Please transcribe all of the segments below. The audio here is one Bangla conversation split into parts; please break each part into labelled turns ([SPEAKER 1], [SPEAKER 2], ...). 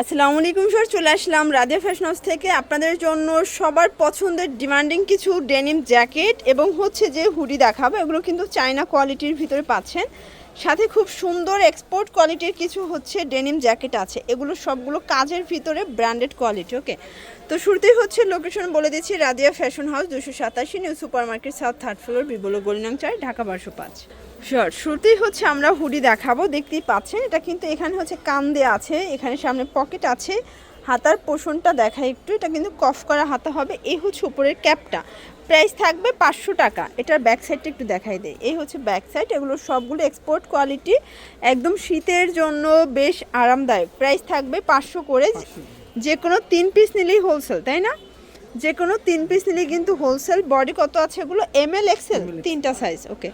[SPEAKER 1] আসসালামু আলাইকুম স্যার, চলে আসলাম রাধে ফ্যাশন হাউস থেকে। আপনাদের জন্য সবার পছন্দের ডিমান্ডিং কিছু ডেনিম জ্যাকেট এবং হচ্ছে যে হুডি দেখাবো, এগুলো কিন্তু চায়না কোয়ালিটির ভিতরে পাচ্ছেন। সাথে খুব সুন্দর এক্সপোর্ট কোয়ালিটির কিছু হচ্ছে ডেনিম জ্যাকেট আছে। এগুলো সবগুলো কাজের ভিতরে ব্র্যান্ডেড কোয়ালিটি ওকে তো শুরুতেই হচ্ছে লোকেশন বলে দিচ্ছি রাদিয়া ফ্যাশন হাউস দুশো সাতাশি, new super market south third floor বিবলো গলিনাং চার, ঢাকা বারোশো পাঁচ। শিওর শুরুতেই হচ্ছে আমরা হুডি দেখাবো দেখতেই পাচ্ছেন এটা কিন্তু এখানে হচ্ছে কান দেয়া আছে এখানে সামনে পকেট আছে হাতার পোষণটা দেখায় একটু এটা কিন্তু কফ করা হাতা হবে এই হচ্ছে উপরের ক্যাপটা প্রাইস থাকবে পাঁচশো টাকা এটার ব্যাক সাইডটা একটু দেখাই দেয় এই হচ্ছে ব্যাক সাইড এগুলো সবগুলো এক্সপোর্ট কোয়ালিটি একদম শীতের জন্য বেশ আরামদায়ক প্রাইস থাকবে পাঁচশো করে যে কোনো তিন পিস নিলেই হোলসেল তাই না? যে কোনো তিন পিস নিলে কিন্তু হোলসেল বডি কত আছে এগুলো? এম এল এক্সেল তিনটা size okay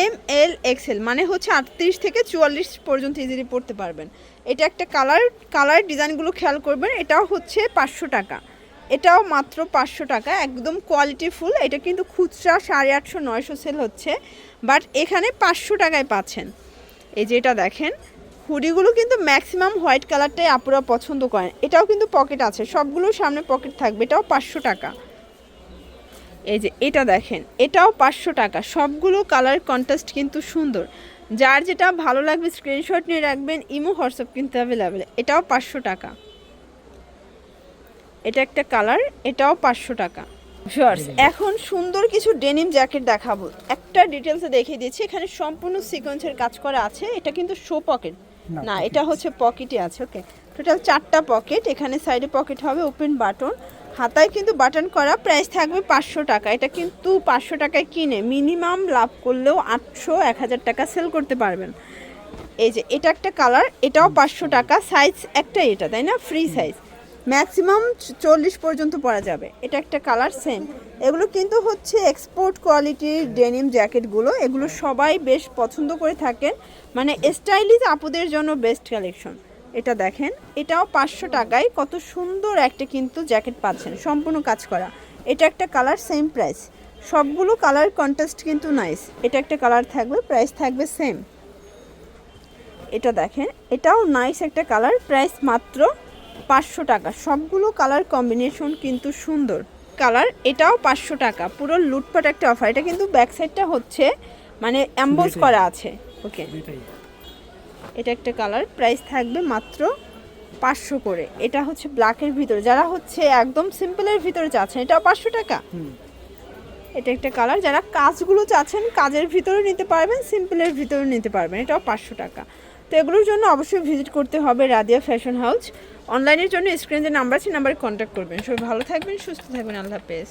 [SPEAKER 1] M L XL মানে হচ্ছে আটত্রিশ থেকে চুয়াল্লিশ পর্যন্ত ইজিলি পড়তে পারবেন। এটা একটা কালার কালার ডিজাইনগুলো খেয়াল করবেন এটাও হচ্ছে পাঁচশো টাকা। এটাও মাত্র পাঁচশো টাকা একদম কোয়ালিটি ফুল এটা কিন্তু খুচরা সাড়ে আটশো নয়শো সেল হচ্ছে বাট এখানে পাঁচশো টাকায় পাচ্ছেন। এই যে এটা দেখেন হুডিগুলো কিন্তু ম্যাক্সিমাম হোয়াইট কালারটাই আপুরা পছন্দ করেন। এটাও কিন্তু পকেট আছে। সবগুলো সামনে পকেট থাকবে। এটাও পাঁচশো টাকা। এই যে এটা দেখেন এটাও পাঁচশো টাকা। সবগুলো কালার কন্ট্রাস্ট কিন্তু সুন্দর। যার যেটা ভালো লাগবে স্ক্রিনশট নিয়ে রাখবেন ইমো হোয়াটসঅ্যাপ কিন্তু অ্যাভেলেবেল এটাও পাঁচশো টাকা। এটা একটা কালার এটাও পাঁচশো টাকা। শর্টস এখন সুন্দর কিছু ডেনিম জ্যাকেট দেখাবো। একটা ডিটেলসে দেখিয়ে দিচ্ছি। এখানে সম্পূর্ণ সিকোয়েন্সের কাজ করা আছে। এটা কিন্তু শো পকেট না এটা হচ্ছে পকেটে আছে ওকে টোটাল চারটা পকেট এখানে সাইডে পকেট হবে ওপেন বাটন হাতায় কিন্তু বাটন করা প্রাইস থাকবে পাঁচশো টাকা। এটা কিন্তু পাঁচশো টাকায় কিনে মিনিমাম লাভ করলেও আটশো এক হাজার টাকা সেল করতে পারবেন। এই যে এটা একটা কালার এটাও পাঁচশো টাকা। সাইজ একটাই এটা তাই না? ফ্রি সাইজ ম্যাক্সিমাম চল্লিশ পর্যন্ত পরা যাবে। এটা একটা কালার সেম। এগুলো কিন্তু হচ্ছে এক্সপোর্ট কোয়ালিটির ডেনিম জ্যাকেটগুলো এগুলো সবাই বেশ পছন্দ করে থাকেন। মানে স্টাইলিশ আপুদের জন্য বেস্ট কালেকশন এটা দেখেন। এটাও পাঁচশো টাকায়। কত সুন্দর একটা কিন্তু জ্যাকেট পাচ্ছেন। সম্পূর্ণ কাজ করা। এটা একটা কালার সেম প্রাইস সবগুলো কালার কন্টেস্ট কিন্তু নাইস এটা একটা কালার থাকবে প্রাইস থাকবে সেম এটা দেখেন। এটাও নাইস একটা কালার প্রাইস মাত্র পাঁচশো টাকা। সবগুলো কালার কম্বিনেশন কিন্তু সুন্দর। কালার এটাও পাঁচশো টাকা। পুরো লুটপাট একটা অফার এটা কিন্তু ব্যাক সাইডটা হচ্ছে মানে অ্যাম্বোজ করা আছে। ওকে এটা একটা কালার। প্রাইস থাকবে মাত্র পাঁচশো করে। এটা হচ্ছে ব্ল্যাকের ভিতরে। যারা হচ্ছে একদম সিম্পলের ভিতরে চাচ্ছেন এটাও পাঁচশো টাকা। এটা একটা কালার। যারা কাজগুলো চাচ্ছেন কাজের ভিতরে নিতে পারবেন সিম্পলের ভিতরে নিতে পারবেন। এটাও পাঁচশো টাকা। তো এগুলোর জন্য অবশ্যই ভিজিট করতে হবে রাদিয়া ফ্যাশন হাউস অনলাইনের জন্য স্ক্রিনে যে নাম্বার আছে নাম্বারে কন্ট্যাক্ট করবেন। সবাই ভালো থাকবেন, সুস্থ থাকবেন। আল্লাহ হাফেজ।